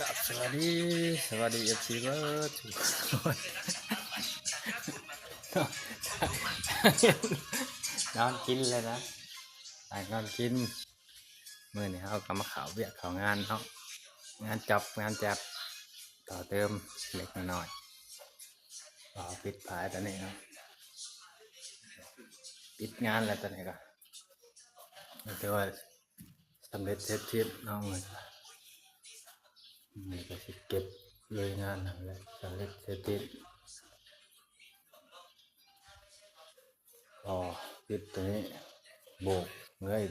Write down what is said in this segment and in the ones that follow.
กับสวัสดีสวัสดีเอฟซีเบิร์ดทุกคนนอนกินเลยนะต่างนอนกินเมื่อนี้เขากำมาข่าวเวียกข่าวงานเขางานจับงานจับต่อเติมเล็กน้อยรอปิดผายตอนนี้ครับปิดงานแล้วตอนนี้ก็แต่ว่าสำเร็จเสร็จเทียบน้องเลย นี่ก็สิเก็บเลยงานนั่นแหละสำเร็จเสร็จติดก็ปิดตัวนี้โบกเงย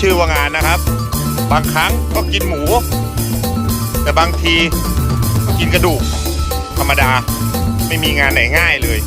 ชื่อว่างานนะครับ บางครั้งก็กินหมู แต่บางทีก็กินกระดูก ธรรมดาไม่มีงานไหนง่ายเลย